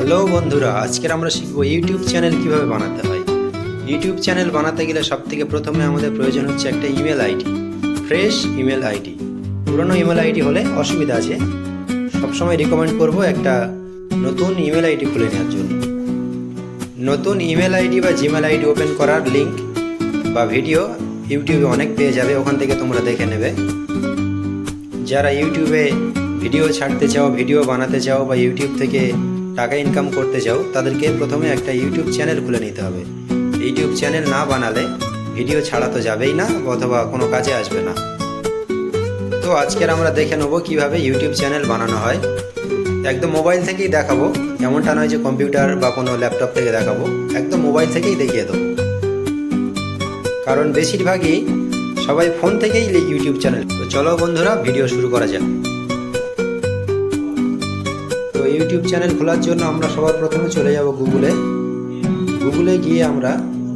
Hello বন্ধুরা, আজকের আমরা শিখব ইউটিউব চ্যানেল কীভাবে বানাতে হয়। ইউটিউব চ্যানেল বানাতে গেলে সব থেকে প্রথমে আমাদের প্রয়োজন হচ্ছে একটা email ID, fresh email ID. পুরনো ইমেল আইডি হলে অসুবিধা আছে। সবসময় রিকমেন্ড করব একটা নতুন ইমেল আইডি খুলে নেওয়ার জন্য। নতুন ইমেল আইডি বা জিমেল আইডি ওপেন করার লিঙ্ক বা ভিডিও ইউটিউবে অনেক পেয়ে যাবে, ওখান থেকে তোমরা দেখে নেবে। যারা ইউটিউবে ভিডিও ছাড়তে চাও, ভিডিও বানাতে চাও বা ইউটিউব থেকে টাকা ইনকাম করতে চাও তাদেরকে প্রথমে একটা ইউটিউব চ্যানেল খুলে নিতে হবে। ইউটিউব চ্যানেল না বানালে ভিডিও ছাড়া তো যাবেই না অথবা কোনো কাজে আসবে না। তো আজকের আমরা দেখে নেব কীভাবে ইউটিউব চ্যানেল বানানো হয়। একদম মোবাইল থেকেই দেখাবো, এমনটা নয় যে কম্পিউটার বা কোনো ল্যাপটপ থেকে দেখাবো, একদম মোবাইল থেকেই দেখিয়ে দেবো। কারণ বেশিরভাগই সবাই ফোন থেকেই ইউটিউব চ্যানেল তো চলো বন্ধুরা ভিডিও শুরু করা যাক। তো ইউটিউব চ্যানেল খোলার জন্য আমরা সবার প্রথমে চলে যাব গুগলে গুগলে গিয়ে আমরা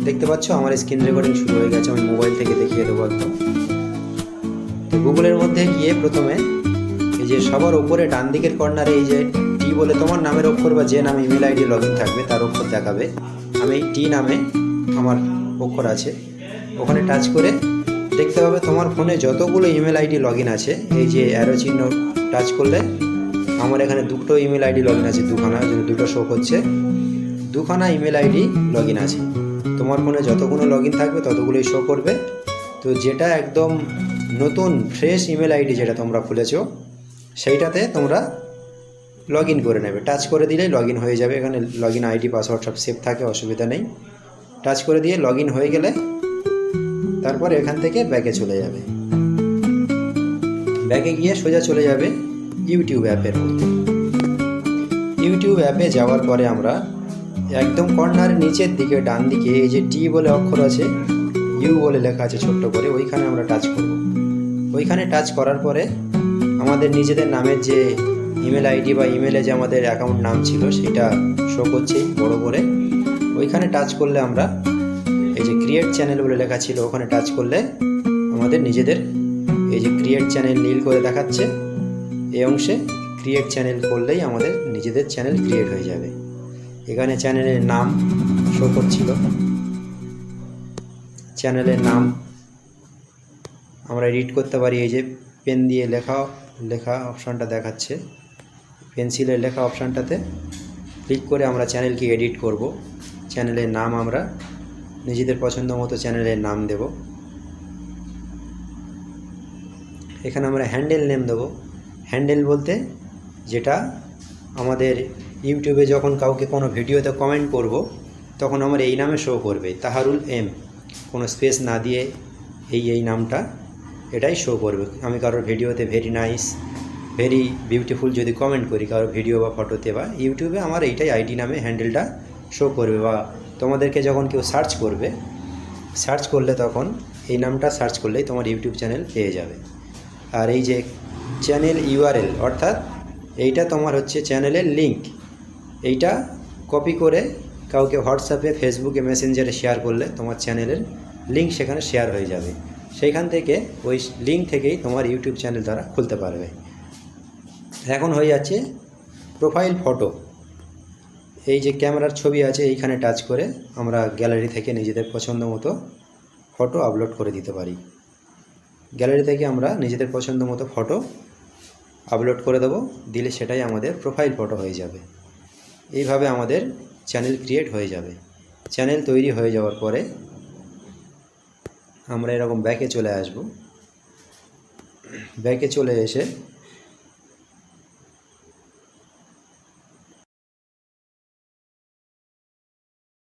দেখতে পাচ্ছ আমার স্ক্রিন রেকর্ডিং শুরু হয়ে গেছে, আমি মোবাইল থেকে দেখিয়ে দেবো একদম। তো গুগলের মধ্যে গিয়ে প্রথমে এই যে সবার উপরে ডান দিকের কর্নারে এই যে টি বলে তোমার নামের অক্ষর বা যে নামে ইমেল আইডি লগ থাকবে, তার অক্ষর দেখাবে। আমি টি নামে আমার অক্ষর আছে। ওখানে টাচ করে দেখতে পাবে তোমার ফোনে যতগুলো ইমেল আইডি লগ আছে, এই যে অ্যারো চিহ্ন টাচ করলে আমার এখানে দুটো ইমেল আইডি লগ ইন আছে, দুখানা দুটো শো হচ্ছে। দুখানা ইমেল আইডি লগ ইন আছে। তোমার ফোনে যতগুলো লগ ইন থাকবে, ততগুলোই শো করবে। তো যেটা একদম নতুন ফ্রেশ ইমেল আইডি যেটা তোমরা খুলেছো, সেইটাতে তোমরা লগ ইন করে নেবে। টাচ করে দিলেই লগ ইন হয়ে যাবে। এখানে লগ ইন আইডি পাসওয়ার্ড সব সেভ থাকে, অসুবিধা নেই। টাচ করে দিয়ে লগ ইন হয়ে গেলে তারপর এখান থেকে ব্যাগে চলে যাবে। ব্যাগে গিয়ে সোজা চলে যাবে। ইউটিউব অ্যাপের মধ্যে। ইউটিউব অ্যাপে যাওয়ার পরে আমরা একদম কর্নারের নিচের দিকে ডান দিকে এই যে টি বলে অক্ষর আছে ইউ বলে লেখা আছে ছোট্ট করে, ওইখানে আমরা টাচ করব। ওইখানে টাচ করার পরে আমাদের নিজেদের নামের যে ইমেল আইডি বা ইমেলে যে আমাদের অ্যাকাউন্ট নাম ছিল, সেটা শো করছে বড় করে। ওইখানে টাচ করলে আমরা এই যে ক্রিয়েট চ্যানেল বলে লেখা ছিল, ওখানে টাচ করলে আমাদের নিজেদের এই যে ক্রিয়েট চ্যানেল নীল করে দেখাচ্ছে। এই অংশে ক্রিয়েট চ্যানেল করলেই আমাদের নিজেদের চ্যানেল ক্রিয়েট হয়ে যাবে। এখানে চ্যানেলের নাম শো করছিল। চ্যানেলের নাম আমরা এডিট করতে পারি, এই যে পেন দিয়ে লেখা লেখা অপশানটা দেখাচ্ছে। পেন্সিলের লেখা অপশানটাতে ক্লিক করে আমরা চ্যানেলকে এডিট করব। চ্যানেলের নাম আমরা নিজেদের পছন্দ মতো চ্যানেলের নাম দেব। এখানে আমরা হ্যান্ডেল নেম দেবো। হ্যান্ডেল বলতে যেটা আমাদের ইউটিউবে যখন কাউকে কোনো ভিডিওতে কমেন্ট করব, তখন আমার এই নামে শো করবে, তাহারুল এম। কোনো স্পেস না দিয়ে এই এই নামটা এটাই শো করবে। আমি কারোর ভিডিওতে ভেরি নাইস ভেরি বিউটিফুল যদি কমেন্ট করি, কারোর ভিডিও বা ফটোতে বা ইউটিউবে, আমার এইটাই আইডি নামে হ্যান্ডেলটা শো করবে। বা তোমাদেরকে যখন কেউ সার্চ করবে সার্চ করলে তখন এই নামটা সার্চ করলেই তোমার ইউটিউব চ্যানেল পেয়ে যাবে। আর এই যে চ্যানেল ইউআরএল অর্থাৎ এইটা তোমার হচ্ছে চ্যানেলের লিঙ্ক এইটা কপি করে কাউকে হোয়াটসঅ্যাপে ফেসবুকে মেসেঞ্জারে শেয়ার করলে তোমার চ্যানেলের লিঙ্ক সেখানে শেয়ার হয়ে যাবে। সেইখান থেকে ওই লিঙ্ক থেকেই তোমার ইউটিউব চ্যানেল দ্বারা খুলতে পারবে। এখন হয়ে যাচ্ছে প্রোফাইল ফটো এই যে ক্যামেরার ছবি আছে, এইখানে টাচ করে আমরা গ্যালারি থেকে নিজেদের পছন্দ মতো ফটো আপলোড করে দিতে পারি। গ্যালারি থেকে আমরা নিজেদের পছন্দ মতো ফটো আপলোড করে দেবো, দিলে সেটাই আমাদের প্রোফাইল ফটো হয়ে যাবে। এইভাবে আমাদের চ্যানেল ক্রিয়েট হয়ে যাবে। চ্যানেল তৈরি হয়ে যাওয়ার পরে আমরা এরকম ব্যাকে চলে আসব। ব্যাকে চলে এসে